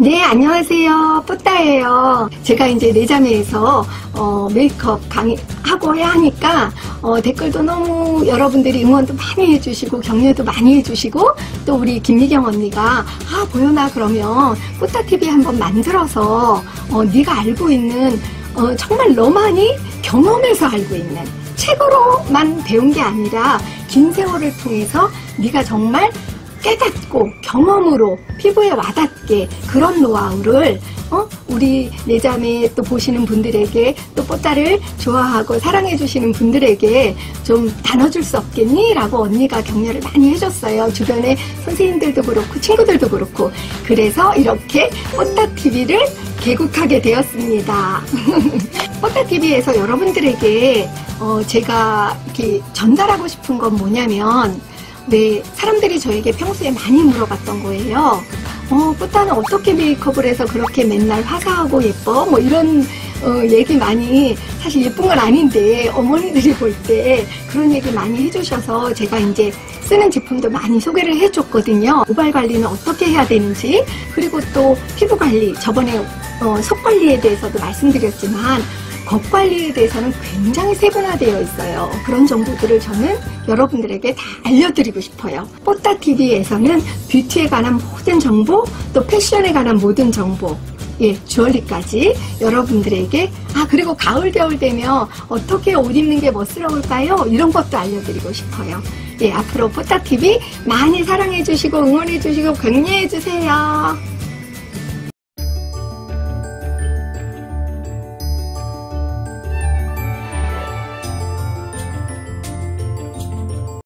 네, 안녕하세요. 뿌따예요. 제가 이제 내자매에서 어, 메이크업 강의하고 해야 하니까 어, 댓글도 너무 여러분들이 응원도 많이 해주시고 격려도 많이 해주시고 또 우리 김미경 언니가 아 보여나 그러면 뿌따TV 한번 만들어서 어, 네가 알고 있는 어, 정말 너만이 경험해서 알고 있는 책으로만 배운 게 아니라 긴 세월을 통해서 네가 정말 깨닫고 경험으로 피부에 와닿게 그런 노하우를 어? 우리 내자매 또 보시는 분들에게 또 뽀따를 좋아하고 사랑해 주시는 분들에게 좀 나눠줄 수 없겠니? 라고 언니가 격려를 많이 해줬어요. 주변에 선생님들도 그렇고 친구들도 그렇고 그래서 이렇게 뽀따TV를 개국하게 되었습니다. 뽀따TV에서 여러분들에게 어, 제가 이렇게 전달하고 싶은 건 뭐냐면 네, 사람들이 저에게 평소에 많이 물어봤던 거예요. 어, 뿌따는 어떻게 메이크업을 해서 그렇게 맨날 화사하고 예뻐? 뭐 이런 어, 얘기 많이 사실 예쁜 건 아닌데 어머니들이 볼 때 그런 얘기 많이 해주셔서 제가 이제 쓰는 제품도 많이 소개를 해줬거든요. 모발 관리는 어떻게 해야 되는지 그리고 또 피부 관리 저번에 어, 속 관리에 대해서도 말씀드렸지만 겉 관리에 대해서는 굉장히 세분화되어 있어요. 그런 정보들을 저는 여러분들에게 다 알려드리고 싶어요. 뽀따TV에서는 뷰티에 관한 모든 정보, 또 패션에 관한 모든 정보, 예, 주얼리까지 여러분들에게 아 그리고 가을 겨울 되면 어떻게 옷 입는 게 멋스러울까요? 이런 것도 알려드리고 싶어요. 예, 앞으로 뽀따TV 많이 사랑해 주시고 응원해 주시고 격려해 주세요.